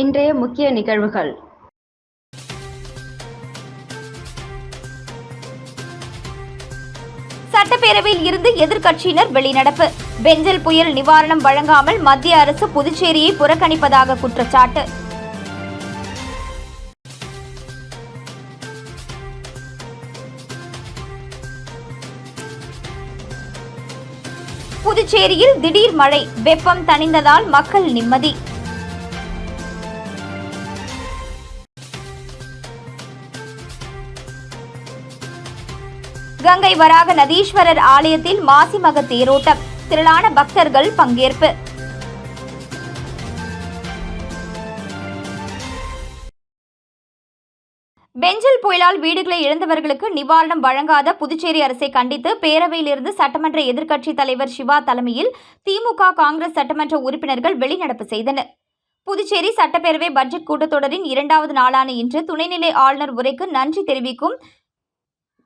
இன்றைய முக்கிய நிகழ்வுகள். சட்டப்பேரவையில் இருந்து எதிர்க்கட்சியினர் வெளிநடப்பு. பெஞ்சல் புயல் நிவாரணம் வழங்காமல் மத்திய அரசு புதுச்சேரியை புறக்கணிப்பதாக குற்றச்சாட்டு. புதுச்சேரியில் திடீர் மழை. வெப்பம் தணிந்ததால் மக்கள் நிம்மதி. கங்கை வராக நதீஸ்வரர் ஆலயத்தில் மாசிமக தேரோட்டம். திரளான பக்தர்கள் பங்கேற்பு. பெஞ்சல் புயலால் வீடுகளை இழந்தவர்களுக்கு நிவாரணம் வழங்காத புதுச்சேரி அரசை கண்டித்து பேரவையிலிருந்து சட்டமன்ற எதிர்க்கட்சித் தலைவர் சிவா தலைமையில் திமுக காங்கிரஸ் சட்டமன்ற உறுப்பினர்கள் வெளிநடப்பு செய்தனர். புதுச்சேரி சட்டப்பேரவை பட்ஜெட் கூட்டத்தொடரின் இரண்டாவது நாளான இன்று துணைநிலை ஆளுநர் உரைக்கு நன்றி தெரிவிக்கும்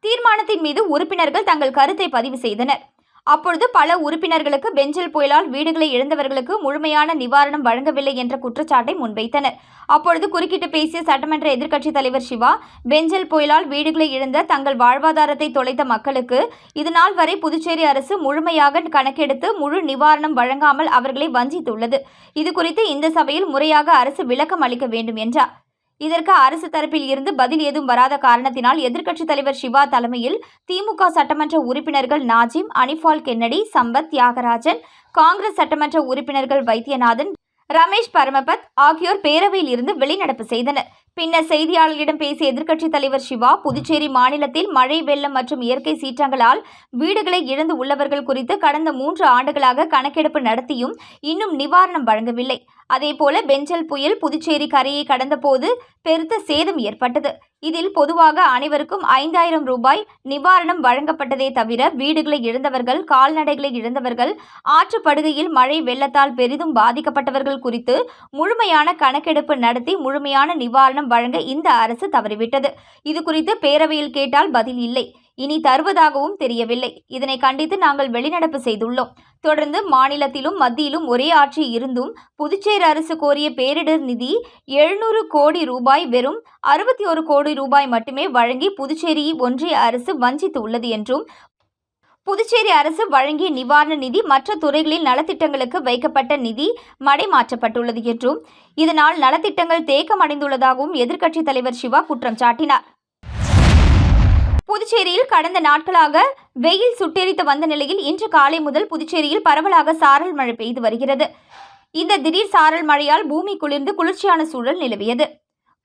தீர்மானத்தின் மீது உறுப்பினர்கள் தங்கள் கருத்தை பதிவு செய்தனர். அப்பொழுது பல உறுப்பினர்களுக்கு பெஞ்சல் புயலால் வீடுகளை இழந்தவர்களுக்கு முழுமையான நிவாரணம் வழங்கவில்லை என்ற குற்றச்சாட்டை முன்வைத்தனர். அப்பொழுது குறுக்கிட்டு பேசிய சட்டமன்ற எதிர்க்கட்சித் தலைவர் சிவா பெஞ்சல் புயலால் வீடுகளை இழந்த தங்கள் வாழ்வாதாரத்தை தொலைத்த மக்களுக்கு இதுநாள் வரை புதுச்சேரி அரசு முழுமையாக கணக்கெடுத்து முழு நிவாரணம் வழங்காமல் அவர்களை வஞ்சித்துள்ளது. இதுகுறித்து இந்த சபையில் முறையாக அரசு விளக்கம் அளிக்க வேண்டும் என்றார். இதற்கு அரசு தரப்பில் இருந்து பதில் ஏதும் வராத காரணத்தினால் எதிர்க்கட்சித் தலைவர் சிவா தலைமையில் திமுக சட்டமன்ற உறுப்பினர்கள் நாஜிம் அனிஃபால் கென்னடி சம்பத் தியாகராஜன் காங்கிரஸ் சட்டமன்ற உறுப்பினர்கள் வைத்தியநாதன் ரமேஷ் பரமபத் ஆகியோர் பேரவையில் இருந்து வெளிநடப்பு செய்தனர். பின்னர் செய்தியாளர்களிடம் பேசிய எதிர்க்கட்சித் தலைவர் சிவா புதுச்சேரி மாநிலத்தில் மழை வெள்ளம் மற்றும் இயற்கை சீற்றங்களால் வீடுகளை இழந்து உள்ளவர்கள் குறித்து கடந்த மூன்று ஆண்டுகளாக கணக்கெடுப்பு நடத்தியும் இன்னும் நிவாரணம் வழங்கவில்லை. அதேபோல பெஞ்சல் புயல் புதுச்சேரி கரையை கடந்தபோது பெருத்த சேதம் ஏற்பட்டது. இதில் பொதுவாக அனைவருக்கும் ஐந்தாயிரம் ரூபாய் நிவாரணம் வழங்கப்பட்டதே தவிர வீடுகளை இழந்தவர்கள் கால்நடைகளை இழந்தவர்கள் ஆற்றுப்படுகையில் மழை வெள்ளத்தால் பெரிதும் பாதிக்கப்பட்டவர்கள் குறித்து முழுமையான கணக்கெடுப்பு நடத்தி முழுமையான நிவாரணம் வழங்க இந்த அரசு தவறிவிட்டது. இது குறித்து பேரவையில் கேட்டால் பதில் இல்லை. இனி தருவதாகவும் தெரியவில்லை. இதனை கண்டித்து நாங்கள் வெளிநடப்பு செய்துள்ளோம். தொடர்ந்து மாநிலத்திலும் மத்தியிலும் ஒரே ஆட்சி இருந்தும் புதுச்சேரி அரசு கோரிய பேரிடர் நிதி எழுநூறு கோடி ரூபாய் வெறும் அறுபத்தி ஒரு கோடி ரூபாய் மட்டுமே வழங்கி புதுச்சேரியை ஒன்றிய அரசு வஞ்சித்து உள்ளது என்றும் புதுச்சேரி அரசு வழங்கிய நிவாரண நிதி மற்ற துறைகளில் நலத்திட்டங்களுக்கு வைக்கப்பட்ட நிதி மடைமாற்றப்பட்டுள்ளது என்றும் இதனால் நலத்திட்டங்கள் தேக்கமடைந்துள்ளதாகவும் எதிர்க்கட்சித் தலைவர் சிவா குற்றம் சாட்டினார். புதுச்சேரியில் கடந்த நாட்களாக வெயில் சுட்டெரித்து வந்த நிலையில் இன்று காலை முதல் புதுச்சேரியில் பரவலாக சாரல் மழை பெய்து வருகிறது. இந்த திடீர் சாரல் மழையால் பூமி குளிர்ந்து குளிர்ச்சியான சூழல் நிலவியது.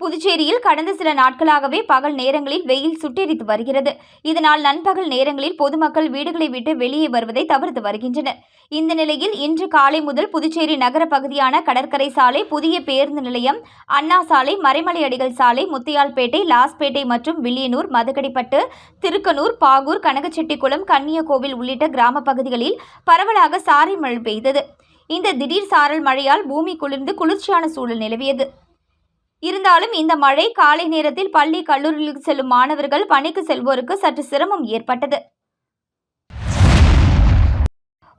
புதுச்சேரியில் கடந்த சில நாட்களாகவே பகல் நேரங்களில் வெயில் சுட்டெரித்து வருகிறது. இதனால் நண்பகல் நேரங்களில் பொதுமக்கள் வீடுகளை விட்டு வெளியே வருவதை தவிர்த்து வருகின்றனர். இந்த நிலையில் இன்று காலை முதல் புதுச்சேரி நகர பகுதியான கடற்கரை சாலை புதிய பேருந்து நிலையம் அண்ணா சாலை மறைமலை அடிகள் சாலை முத்தியால்பேட்டை லாஸ்பேட்டை மற்றும் வில்லியனூர் மதுக்கடிப்பட்டு திருக்கனூர் பாகூர் கனகச்செட்டிக்குளம் கன்னியகோவில் உள்ளிட்ட கிராம பகுதிகளில் பரவலாக சாரை மழை பெய்தது. இந்த திடீர் சாரல் மழையால் பூமி குளிர்ந்து குளிர்ச்சியான சூழல் நிலவியது. இருந்தாலும் இந்த மழை காலை நேரத்தில் பள்ளி கல்லூரிகளுக்கு செல்லும் மாணவர்கள் பணிக்கு செல்வோருக்கு சற்று சிரமம் ஏற்பட்டது.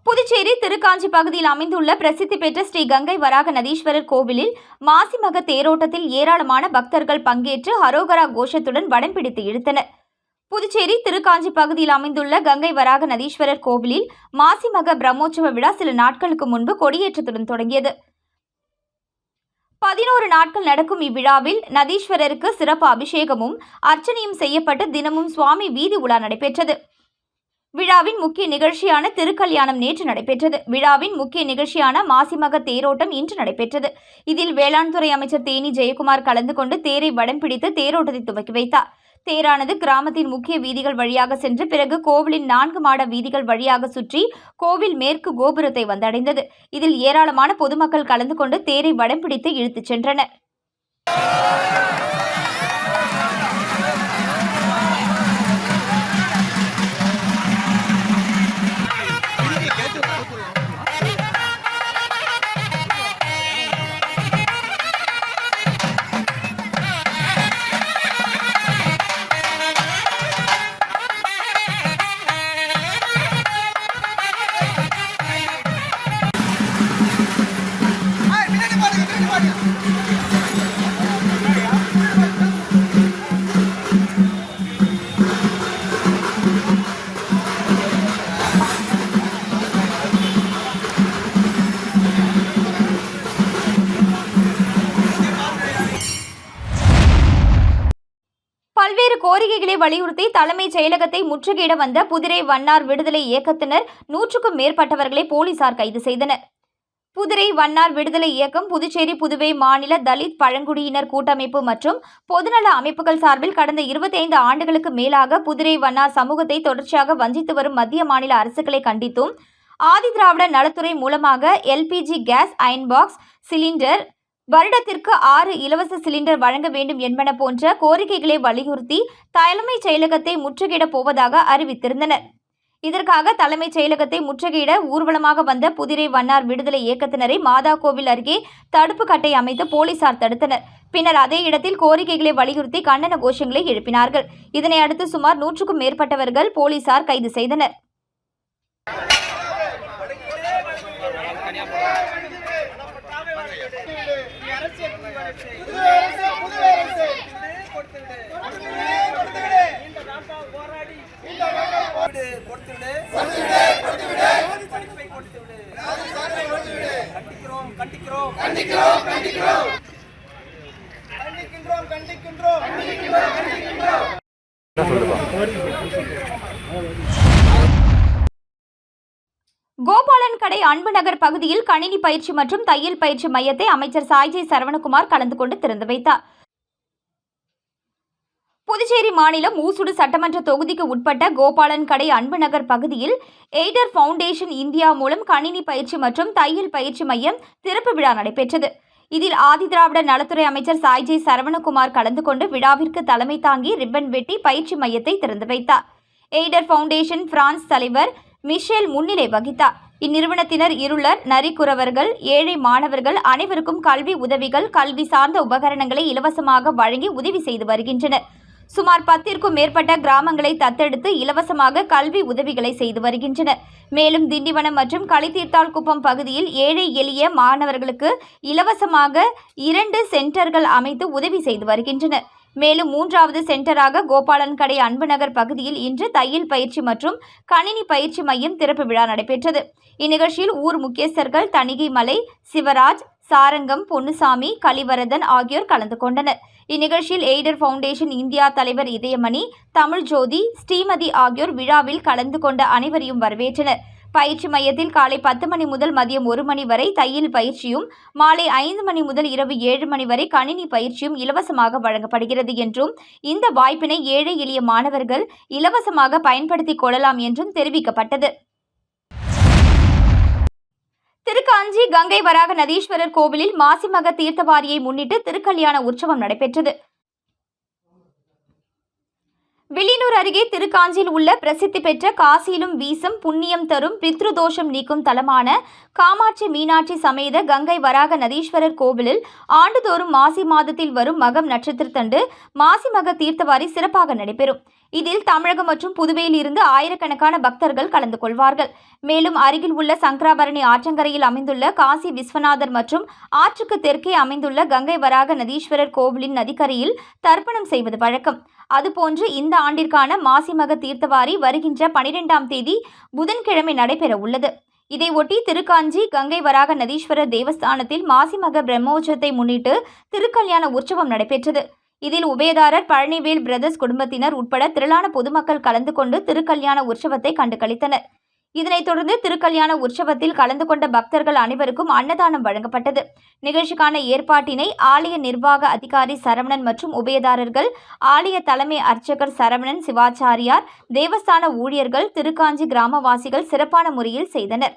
புதுச்சேரி திருக்காஞ்சி பகுதியில் அமைந்துள்ள பிரசித்தி பெற்ற ஸ்ரீ கங்கை வராக நதீஸ்வரர் கோவிலில் மாசிமக தேரோட்டத்தில் ஏராளமான பக்தர்கள் பங்கேற்று ஹரோகரா கோஷத்துடன் வடம் பிடித்து இழுத்தனர். புதுச்சேரி திருக்காஞ்சி பகுதியில் அமைந்துள்ள கங்கை வராக நதீஸ்வரர் கோவிலில் மாசிமக பிரம்மோற்சவ விழா சில நாட்களுக்கு முன்பு கொடியேற்றத்துடன் தொடங்கியது. பதினோரு நாட்கள் நடக்கும் இவ்விழாவில் நதீஸ்வரருக்கு சிறப்பு அபிஷேகமும் அர்ச்சனையும் செய்யப்பட்டு தினமும் சுவாமி வீதி உலா நடைபெற்றது. விழாவின் முக்கிய நிகழ்ச்சியான திருக்கல்யாணம் நேற்று நடைபெற்றது. விழாவின் முக்கிய நிகழ்ச்சியான மாசிமக தேரோட்டம் இன்று நடைபெற்றது. இதில் வேளாண் துறை அமைச்சர் தேனி ஜெயக்குமார் கலந்து கொண்டு தேரை வடம் பிடித்து தேரோட்டத்தை துவக்கி வைத்தார். தேரானது கிராமத்தின் முக்கிய வீதிகள் வழியாக சென்று பிறகு கோவிலின் நான்கு மாட வீதிகள் வழியாக சுற்றி கோவில் மேற்கு கோபுரத்தை வந்தடைந்தது. இதில் ஏராளமான பொதுமக்கள் கலந்து கொண்டு தேரை வடம் பிடித்து இழுத்துச் சென்றனர். கோரிக்கைகளை வலியுறுத்தி தலைமைச் செயலகத்தை முற்றுகையிட வந்த புதிரை வண்ணார் விடுதலை இயக்கத்தினர் நூற்றுக்கும் மேற்பட்டவர்களை போலீசார் கைது செய்தனர். புதிரை வண்ணார் விடுதலை இயக்கம் புதுச்சேரி புதுவை மாநில தலித் பழங்குடியினர் கூட்டமைப்பு மற்றும் பொதுநல அமைப்புகள் சார்பில் கடந்த 25 ஆண்டுகளுக்கு மேலாக புதிரை வண்ணார் சமூகத்தை தொடர்ச்சியாக வஞ்சித்து வரும் மத்திய மாநில அரசுகளை கண்டித்தும் ஆதிதிராவிட நலத்துறை மூலமாக LPG gas iron box cylinder வருடத்திற்கு ஆறு இலவச சிலிண்டர் வழங்க வேண்டும் என்பன போன்ற கோரிக்கைகளை வலியுறுத்தி தலைமைச் செயலகத்தை முற்றுகையிடப் போவதாக அறிவித்திருந்தனர். இதற்காக தலைமைச் செயலகத்தை முற்றுகையிட ஊர்வலமாக வந்த புதிரை வண்ணார் விடுதலை இயக்கத்தினரை மாதா கோவில் அருகே தடுப்பு கட்டை அமைத்து போலீசார் தடுத்தனர். பின்னர் அதே இடத்தில் கோரிக்கைகளை வலியுறுத்தி கண்டன கோஷங்களை எழுப்பினார்கள். இதனை அடுத்து சுமார் நூற்றுக்கும் மேற்பட்டவர்கள் போலீசார் கைது செய்தனர். கண்டிக்கிறோம் கண்டிக்கிறோம். கண்டிக்கிறோம் கண்டிக்கிறோம். கண்டிக்கின்றோம் கோபாலன் கடை அன்பு நகர் பகுதியில் கணினி பயிற்சி மற்றும் தையல் பயிற்சி மையத்தை அமைச்சர் சாய்ஜி சரவணகுமார் கலந்து கொண்டு திறந்து வைத்தார். புதுச்சேரி மாநிலம் ஊசுடு சட்டமன்ற தொகுதிக்கு உட்பட்ட கோபாலன் கடை அன்பு நகர் பகுதியில் எய்டர் ஃபவுண்டேஷன் இந்தியா மூலம் கணினி பயிற்சி மற்றும் தையல் பயிற்சி மையம் திறப்பு விழா நடைபெற்றது. இதில் ஆதிதிராவிட நலத்துறை அமைச்சர் சாய்ஜி சரவணகுமார் கலந்து கொண்டு விழாவிற்கு தலைமை தாங்கி ரிப்பன் வெட்டி பயிற்சி மையத்தை திறந்து வைத்தார். எய்டர் ஃபவுண்டேஷன் பிரான்ஸ் தலைவர் மிஷேல் முன்னிலை வகித்தார். இந்நிறுவனத்தினர் இருளர் நரிக்குறவர்கள் ஏழை மாணவர்கள் அனைவருக்கும் கல்வி உதவிகள் கல்வி சார்ந்த உபகரணங்களை இலவசமாக வழங்கி உதவி செய்து வருகின்றனர். சுமார் பத்திற்கும் மேற்பட்ட கிராமங்களை தத்தெடுத்து இலவசமாக கல்வி உதவிகளை செய்து வருகின்றனர். மேலும் திண்டிவனம் மற்றும் களித்தீர்த்தால் குப்பம் பகுதியில் ஏழை எளிய மாணவர்களுக்கு இலவசமாக இரண்டு சென்டர்கள் அமைத்து உதவி செய்து வருகின்றனர். மேலும் மூன்றாவது சென்டராக கோபாலன் கடை பகுதியில் இன்று தையல் பயிற்சி மற்றும் கணினி பயிற்சி மையம் திறப்பு விழா நடைபெற்றது. இந்நிகழ்ச்சியில் ஊர் முக்கியஸ்தர்கள் தணிகை மலை சிவராஜ் சாரங்கம் பொன்னுசாமி கலிவரதன் ஆகியோர் கலந்து கொண்டனர். இந்நிகழ்ச்சியில் எய்டர் ஃபவுண்டேஷன் இந்தியா தலைவர் இதயமணி தமிழ் ஜோதி ஸ்ரீமதி ஆகியோர் விழாவில் கலந்து கொண்ட அனைவரையும் வரவேற்றனர். பயிற்சி மையத்தில் காலை பத்து மணி முதல் மதியம் ஒரு மணி வரை தையல் பயிற்சியும் மாலை ஐந்து மணி முதல் இரவு ஏழு மணி வரை கணினி பயிற்சியும் இலவசமாக வழங்கப்படுகிறது என்றும் இந்த வாய்ப்பினை ஏழை எளிய மாணவர்கள் இலவசமாக பயன்படுத்திக் கொள்ளலாம் என்றும் தெரிவிக்கப்பட்டது. திருக்காஞ்சி கங்கை வராக நதீஸ்வரர் கோவிலில் மாசிமக தீர்த்தவாரியை முன்னிட்டு திருக்கல்யாண உற்சவம் நடைபெற்றது. வில்லியனூர் அருகே திருக்காஞ்சியில் உள்ள பிரசித்தி பெற்ற காசியிலும் வீசம் புண்ணியம் தரும் பித்ருதோஷம் நீக்கும் தலமான காமாட்சி மீனாட்சி சமேத கங்கை வராக நதீஸ்வரர் கோவிலில் ஆண்டுதோறும் மாசி மாதத்தில் வரும் மகம் நட்சத்திரத்தண்டு மாசிமக தீர்த்தவாரி சிறப்பாக நடைபெறும். இதில் தமிழகம் மற்றும் புதுவையில் இருந்து ஆயிரக்கணக்கான பக்தர்கள் கலந்து கொள்வார்கள். மேலும் அருகில் உள்ள சங்கராபரணி ஆற்றங்கரையில் அமைந்துள்ள காசி விஸ்வநாதர் மற்றும் ஆற்றுக்கு தெற்கே அமைந்துள்ள கங்கை வராக நதீஸ்வரர் கோவிலின் நதிக்கரையில் தர்ப்பணம் செய்வது வழக்கம். அதுபோன்று இந்த ஆண்டிற்கான மாசிமக தீர்த்தவாரி வருகின்ற பனிரெண்டாம் தேதி புதன்கிழமை நடைபெற உள்ளது. இதையொட்டி திருக்காஞ்சி கங்கை வராக நதீஸ்வரர் தேவஸ்தானத்தில் மாசிமக பிரம்மோற்சவத்தை முன்னிட்டு திருக்கல்யாண உற்சவம் நடைபெற்றது. இதில் உபயதாரர் பழனிவேல் பிரதர்ஸ் குடும்பத்தினர் உட்பட திரளான பொதுமக்கள் கலந்து கொண்டு திருக்கல்யாண உற்சவத்தை கண்டு கழித்தனர் இதனைத் தொடர்ந்து திருக்கல்யாண உற்சவத்தில் கலந்து கொண்ட பக்தர்கள் அனைவருக்கும் அன்னதானம் வழங்கப்பட்டது. நிகழ்ச்சிக்கான ஏற்பாட்டினை ஆலய நிர்வாக அதிகாரி சரவணன் மற்றும் உபயதாரர்கள் ஆலய தலைமை அர்ச்சகர் சரவணன் சிவாச்சாரியார் தேவஸ்தான ஊழியர்கள் திருக்காஞ்சி கிராமவாசிகள் சிறப்பான முறையில் செய்தனர்.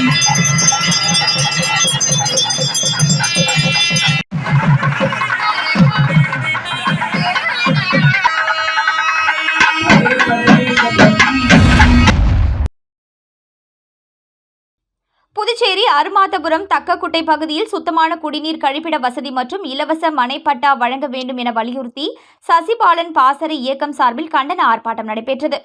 புதுச்சேரி அருமாத்தபுரம் தக்கக்குட்டை பகுதியில் சுத்தமான குடிநீர் கழிப்பிட வசதி மற்றும் இலவச மனைப்பட்டா வழங்க வேண்டும் என வலியுறுத்தி சசிபாலன் பாசறை இயக்கம் சார்பில் கண்டன ஆர்ப்பாட்டம் நடைபெற்றது.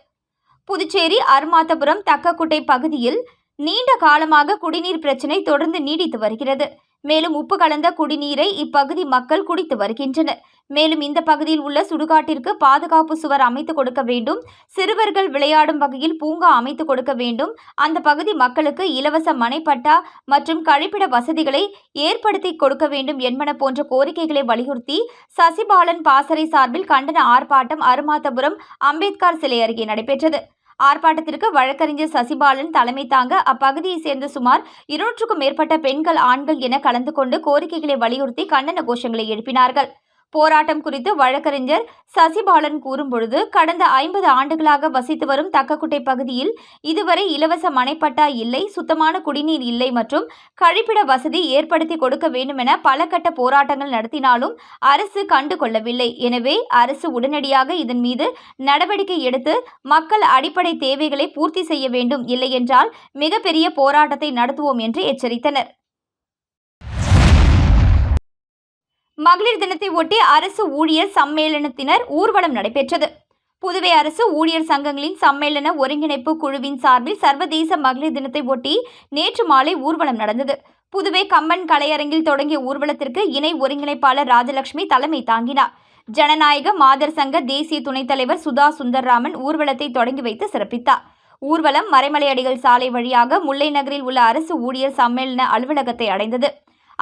புதுச்சேரி அருமாத்தபுரம் தக்கக்குட்டை பகுதியில் நீண்ட காலமாக குடிநீர் பிரச்சினை தொடர்ந்து நீடித்து வருகிறது. மேலும் உப்பு கலந்த குடிநீரை இப்பகுதி மக்கள் குடித்து வருகின்றனர். மேலும் இந்த பகுதியில் உள்ள சுடுகாட்டிற்கு பாதுகாப்பு சுவர் அமைத்து கொடுக்க வேண்டும். சிறுவர்கள் விளையாடும் வகையில் பூங்கா அமைத்து கொடுக்க வேண்டும். அந்த பகுதி மக்களுக்கு இலவச மனைப்பட்டா மற்றும் கழிப்பிட வசதிகளை ஏற்படுத்தி கொடுக்க வேண்டும் என்பன போன்ற கோரிக்கைகளை வலியுறுத்தி சசிபாலன் பாசறை சார்பில் கண்டன ஆர்ப்பாட்டம் அருமாத்தபுரம் அம்பேத்கர் சிலை அருகே நடைபெற்றது. ஆர்ப்பாட்டத்திற்கு வழக்கறிஞர் சசிபாலன் தலைமை தாங்க அப்பகுதியைச் சேர்ந்த சுமார் இருநூற்றுக்கும் மேற்பட்ட பெண்கள் ஆண்கள் என கலந்து கொண்டு கோரிக்கைகளை வலியுறுத்தி கண்டன கோஷங்களை எழுப்பினார்கள். போராட்டம் குறித்து வழக்கறிஞர் சசிபாலன் கூறும்பொழுது கடந்த ஐம்பது ஆண்டுகளாக வசித்து வரும் தக்கக்குட்டை பகுதியில் இதுவரை இலவச மனைப்பட்டா இல்லை சுத்தமான குடிநீர் இல்லை மற்றும் கழிப்பிட வசதி ஏற்படுத்தி கொடுக்க வேண்டுமென பல கட்ட போராட்டங்கள் நடத்தினாலும் அரசு கண்டு கொள்ளவில்லை எனவே அரசு உடனடியாக இதன் மீது நடவடிக்கை எடுத்து மக்கள் அடிப்படை தேவைகளை பூர்த்தி செய்ய வேண்டும். இல்லையென்றால் மிகப்பெரிய போராட்டத்தை நடத்துவோம் என்று எச்சரித்தனர். மகளிர் தினத்தை ஒட்டி அரசு ஊழியர் சம்மேளனத்தினர் ஊர்வலம் நடைபெற்றது. புதுவை அரசு ஊழியர் சங்கங்களின் சம்மேளன ஒருங்கிணைப்பு குழுவின் சார்பில் சர்வதேச மகளிர் தினத்தை ஒட்டி நேற்று மாலை ஊர்வலம் நடந்தது. புதுவை கம்பன் கலையரங்கில் தொடங்கிய ஊர்வலத்திற்கு இணை ஒருங்கிணைப்பாளர் ராஜலட்சுமி தலைமை தாங்கினார். ஜனநாயக மாதர் சங்க தேசிய துணைத் தலைவர் சுதா சுந்தர்ராமன் ஊர்வலத்தை தொடங்கி வைத்து சிறப்பித்தார். ஊர்வலம் மறைமலையடிகள் சாலை வழியாக முல்லை நகரில் உள்ள அரசு ஊழியர் சம்மேளன அலுவலகத்தை அடைந்தது.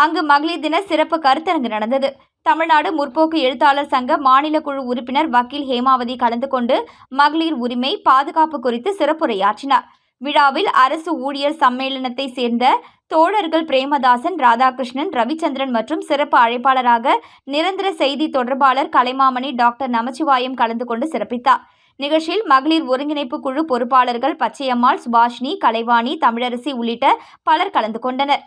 அங்கு மகளிர் தின சிறப்பு கருத்தரங்கு நடந்தது. தமிழ்நாடு முற்போக்கு எழுத்தாளர் சங்க மாநில குழு உறுப்பினர் வக்கீல் ஹேமாவதி கலந்து கொண்டு மகளிர் உரிமை பாதுகாப்பு குறித்து சிறப்புரையாற்றினார். விழாவில் அரசு ஊழியர் சம்மேளனத்தை சேர்ந்த தோழர்கள் பிரேமதாசன் ராதாகிருஷ்ணன் ரவிச்சந்திரன் மற்றும் சிறப்பு அழைப்பாளராக நிரந்தர செய்தி தொடர்பாளர் கலைமாமணி டாக்டர் நமச்சிவாயம் கலந்து கொண்டு சிறப்பித்தார். நிகழ்ச்சியில் மகளிர் ஒருங்கிணைப்பு குழு பொறுப்பாளர்கள் பச்சையம்மாள் சுபாஷினி கலைவாணி தமிழரசி உள்ளிட்ட பலர் கலந்து கொண்டனர்.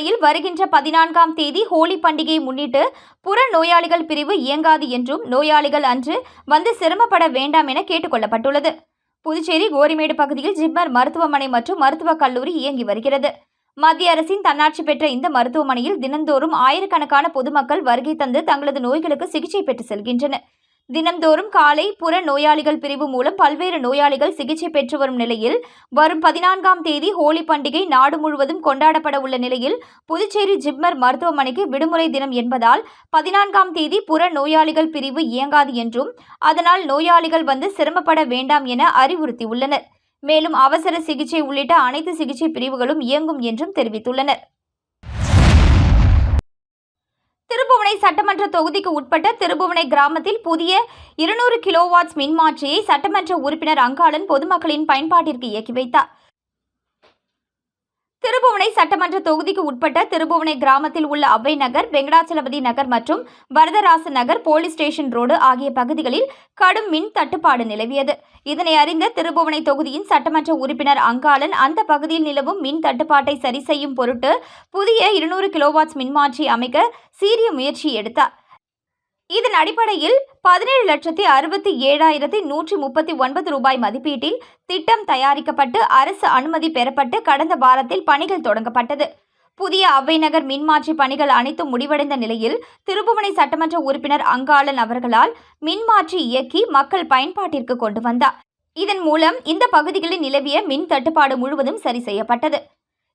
மருத்துவமனையில் வருகின்ற பதினான்காம் தேதி ஹோலி பண்டிகையை முன்னிட்டு புற நோயாளிகள் பிரிவு இயங்காது என்றும் நோயாளிகள் அன்று வந்து சிரமப்பட வேண்டாம் என கேட்டுக்கொள்ளப்பட்டுள்ளது புதுச்சேரி கோரிமேடு பகுதியில் ஜிப்மர் மருத்துவமனை மற்றும் மருத்துவக் கல்லூரி இயங்கி வருகிறது. மத்திய அரசின் தன்னாட்சி பெற்ற இந்த மருத்துவமனையில் தினந்தோறும் ஆயிரக்கணக்கான பொதுமக்கள் வருகை தந்து தங்களது நோய்களுக்கு சிகிச்சை பெற்று செல்கின்றனர். தினம்தோறும் காலை புற நோயாளிகள் பிரிவு மூலம் பல்வேறு நோயாளிகள் சிகிச்சை பெற்று வரும் நிலையில் வரும் பதினான்காம் தேதி ஹோலி பண்டிகை நாடு முழுவதும் கொண்டாடப்பட உள்ள நிலையில் புதுச்சேரி ஜிப்மர் மருத்துவமனைக்கு விடுமுறை தினம் என்பதால் பதினான்காம் தேதி புற நோயாளிகள் பிரிவு இயங்காது என்றும் அதனால் நோயாளிகள் வந்து சிரமப்பட வேண்டாம் என அறிவுறுத்தியுள்ளனர். மேலும் அவசர சிகிச்சை உள்ளிட்ட அனைத்து சிகிச்சை பிரிவுகளும் இயங்கும் என்றும் தெரிவித்துள்ளனர். திருபுவனை சட்டமன்ற தொகுதிக்கு உட்பட்ட திருபுவனை கிராமத்தில் புதிய இருநூறு கிலோவாட்ஸ் மின்மாற்றியை சட்டமன்ற உறுப்பினர் அங்காளன் பொதுமக்களின் பயன்பாட்டிற்கு இயக்கி வைத்தார். திருபுவனை சட்டமன்ற தொகுதிக்கு உட்பட்ட திருபுவனை கிராமத்தில் உள்ள அவ்வை நகர் வெங்கடாச்சலபதி நகர் மற்றும் Varadaraja Nagar police station road ஆகிய பகுதிகளில் கடும் மின் தட்டுப்பாடு நிலவியது. இதனை அறிந்த திருபுவனை தொகுதியின் சட்டமன்ற உறுப்பினர் அங்காளன் அந்த பகுதியில் நிலவும் மின் தட்டுப்பாட்டை சரி செய்யும் பொருட்டு புதிய இருநூறு கிலோவாட்ஸ் மின்மாற்றி அமைக்க சீரிய முயற்சி எடுத்தார். இதன் அடிப்படையில் பதினேழு லட்சத்தி அறுபத்தி ஏழாயிரத்தி நூற்றி முப்பத்தி ஒன்பது ரூபாய் மதிப்பீட்டில் திட்டம் தயாரிக்கப்பட்டு அரசு அனுமதி பெறப்பட்டு கடந்த வாரத்தில் பணிகள் தொடங்கப்பட்டது. புதிய அவ்வைநகர் மின்மாற்றி பணிகள் அனைத்தும் முடிவடைந்த நிலையில் திருப்புவனை சட்டமன்ற உறுப்பினர் அங்காளன் அவர்களால் மின்மாற்றி இயக்கி மக்கள் பயன்பாட்டிற்கு கொண்டு வந்தார். இதன் மூலம் இந்த பகுதிகளில் நிலவிய மின் தட்டுப்பாடு முழுவதும் சரி செய்யப்பட்டது.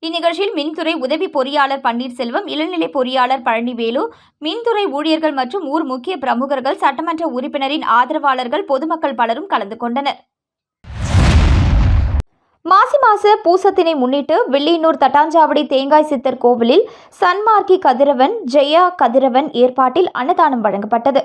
இந்நிகழ்ச்சியில் மின்துறை உதவி பொறியாளர் பன்னீர்செல்வம் இளநிலை பொறியாளர் பழனிவேலு மின்துறை ஊழியர்கள் மற்றும் ஊர் முக்கிய பிரமுகர்கள் சட்டமன்ற உறுப்பினரின் ஆதரவாளர்கள் பொதுமக்கள் பலரும் கலந்து கொண்டனர். மாசி மாச பூசத்தினை முன்னிட்டு வில்லியனூர் தட்டாஞ்சாவடி தேங்காய் சித்தர் கோவிலில் சன்மார்க்கி கதிரவன் ஜெயா கதிரவன் ஏற்பாட்டில் அன்னதானம் வழங்கப்பட்டது.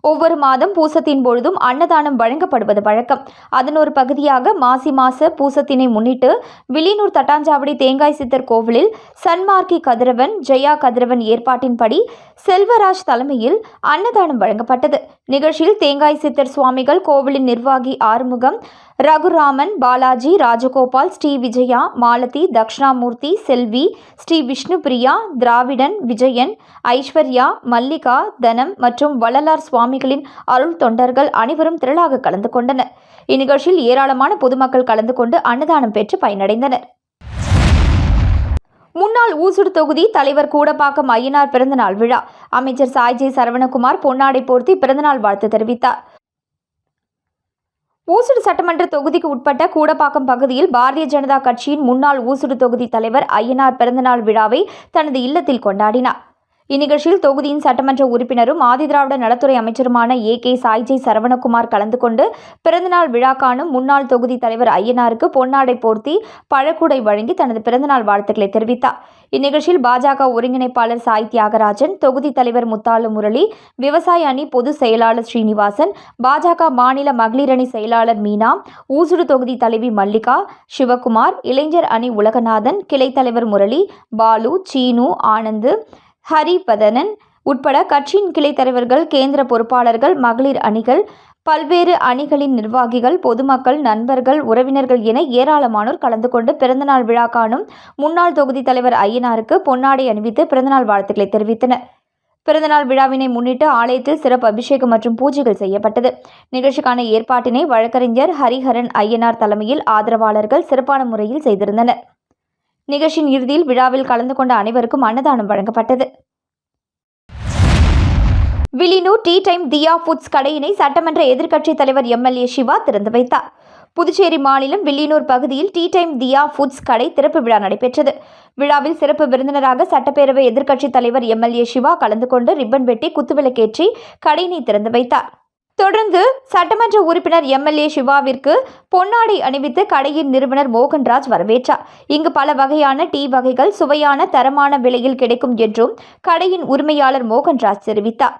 ஒவ்வொரு மாதம் பூசத்தின் பொழுதும் அன்னதானம் வழங்கப்படுவது வழக்கம். அதன் ஒரு பகுதியாக மாசி மாச பூசத்தினை முன்னிட்டு வில்லியனூர் தட்டாஞ்சாவடி தேங்காய் சித்தர் கோவிலில் சன்மார்க்கி கதிரவன் ஜெயா கதிரவன் ஏற்பாட்டின்படி செல்வராஜ் தலைமையில் அன்னதானம் வழங்கப்பட்டது. நிகழ்ச்சியில் தேங்காய் சித்தர் சுவாமிகள் கோவிலின் நிர்வாகி ஆறுமுகம் ரகுராமன் பாலாஜி ராஜகோபால் ஸ்ரீ விஜயா மாலதி தக்ஷணாமூர்த்தி செல்வி ஸ்ரீ விஷ்ணுபிரியா திராவிடன் விஜயன் ஐஸ்வர்யா மல்லிகா தனம் மற்றும் வள்ளலார் சுவாமிகளின் அருள் தொண்டர்கள் அனைவரும் திரளாக கலந்து கொண்டனர். இந்நிகழ்ச்சியில் ஏராளமான பொதுமக்கள் கலந்து கொண்டு அன்னதானம் பெற்று பயனடைந்தனர். முன்னாள் ஊசுடு தொகுதி தலைவர் கூடப்பாக்கம் ஐயனார் பிறந்தநாள் விழா. அமைச்சர் சாய்ஜி சரவணகுமார் பொன்னாடை போர்த்தி பிறந்தநாள் வாழ்த்து தெரிவித்தார். ஊசுடு சட்டமன்ற தொகுதிக்கு உட்பட்ட கூடப்பாக்கம் பகுதியில் பாரதிய ஜனதா கட்சியின் முன்னாள் ஊசுடு தொகுதி தலைவர் ஐயனார் பிறந்தநாள் விழாவை தனது இல்லத்தில் கொண்டாடினார். இந்நிகழ்ச்சியில் தொகுதியின் சட்டமன்ற உறுப்பினரும் ஆதிதிராவிட நலத்துறை அமைச்சருமான ஏ கே சாய்ஜி சரவணகுமார் கலந்து கொண்டு பிறந்தநாள் விழா காணும் முன்னாள் தொகுதி தலைவர் ஐயனாருக்கு பொன்னாடை போர்த்தி பழக்கூடை வழங்கி தனது பிறந்தநாள் வாழ்த்துக்களை தெரிவித்தார். இந்நிகழ்ச்சியில் பாஜக ஒருங்கிணைப்பாளர் சாய் தியாகராஜன் தொகுதி தலைவர் முத்தாலு முரளி விவசாய அணி பொதுச் செயலாளர் ஸ்ரீனிவாசன் பாஜக மாநில மகளிர் அணி செயலாளர் மீனா ஊசுடு தொகுதி தலைவி மல்லிகா சிவகுமார் இளைஞர் அணி உலகநாதன் கிளை தலைவர் முரளி பாலு சீனு ஆனந்து ஹரிபதனன் உட்பட கட்சியின் கிளை தலைவர்கள் கேந்திர பொறுப்பாளர்கள் மகளிர் அணிகள் பல்வேறு அணிகளின் நிர்வாகிகள் பொதுமக்கள் நண்பர்கள் உறவினர்கள் என ஏராளமானோர் கலந்து கொண்டு பிறந்தநாள் விழா காணும் முன்னாள் தொகுதி தலைவர் ஐயனாருக்கு பொன்னாடை அணிவித்து பிறந்தநாள் வாழ்த்துக்களை தெரிவித்தனர். பிறந்தநாள் விழாவினை முன்னிட்டு ஆலயத்தில் சிறப்பு அபிஷேகம் மற்றும் பூஜைகள் செய்யப்பட்டது. நிகழ்ச்சிக்கான ஏற்பாட்டினை வழக்கறிஞர் ஹரிஹரன் ஐயனார் தலைமையில் ஆதரவாளர்கள் சிறப்பான முறையில் செய்திருந்தனர். நிகழ்ச்சியின் இறுதியில் விழாவில் கலந்து கொண்ட அனைவருக்கும் அன்னதானம் வழங்கப்பட்டது. Villianur tea time Thiya foods கடையினை சட்டமன்ற எதிர்க்கட்சித் தலைவர் எம்எல்ஏ சிவா திறந்து வைத்தார். புதுச்சேரி மாநிலம் வில்லியனூர் பகுதியில் டீ டைம் தியா ஃபுட்ஸ் கடை திறப்பு விழா நடைபெற்றது. விழாவில் சிறப்பு விருந்தினராக சட்டப்பேரவை எதிர்க்கட்சித் தலைவர் எம்எல்ஏ சிவா கலந்து கொண்டு ரிப்பன் வெட்டி குத்துவிளக்கேற்றி கடையினை திறந்து வைத்தார். தொடர்ந்து சட்டமன்ற உறுப்பினர் எம்எல்ஏ சிவாவிற்கு பொன்னாடை அணிவித்து கடையின் நிறுவனர் மோகன்ராஜ் வரவேற்றார். இங்கு பல வகையான டீ வகைகள் சுவையான தரமான விலையில் கிடைக்கும் என்றும் கடையின் உரிமையாளர் மோகன்ராஜ் தெரிவித்தார்.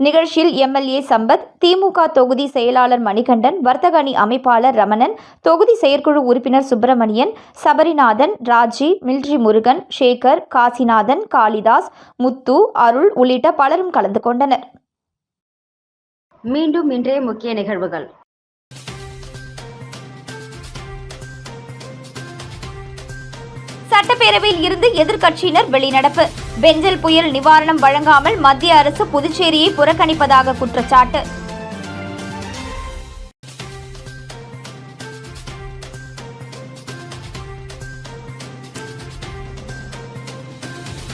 நிகழ்ச்சியில் எம்எல்ஏ சம்பத் திமுக தொகுதி செயலாளர் மணிகண்டன் வர்த்தக அணி அமைப்பாளர் ரமணன் தொகுதி செயற்குழு உறுப்பினர் சுப்பிரமணியன் சபரிநாதன் ராஜி மில்ட்ரி முருகன் சேகர் காசிநாதன் காளிதாஸ் முத்து அருள் உள்ளிட்ட பலரும் கலந்து கொண்டனர். மீண்டும் இன்றைய முக்கிய நிகழ்வுகள். சட்டப்பேரவையில் இருந்து எதிர்க்கட்சியினர் வெளிநடப்பு. பெஞ்சல் புயல் நிவாரணம் வழங்காமல் மத்திய அரசு புதுச்சேரியை புறக்கணிப்பதாக குற்றச்சாட்டு.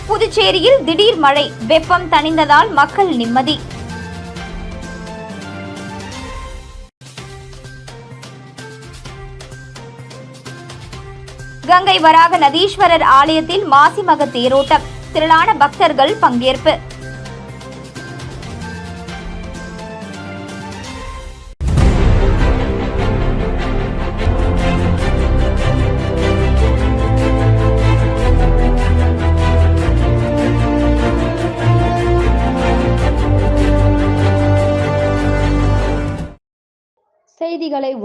புதுச்சேரியில் திடீர் மழை. வெப்பம் தணிந்ததால் மக்கள் நிம்மதி. கங்கை வராக நதீஸ்வரர் ஆலயத்தில் மாசிமக தேரோட்டம். திரளான பக்தர்கள் பங்கேற்பு.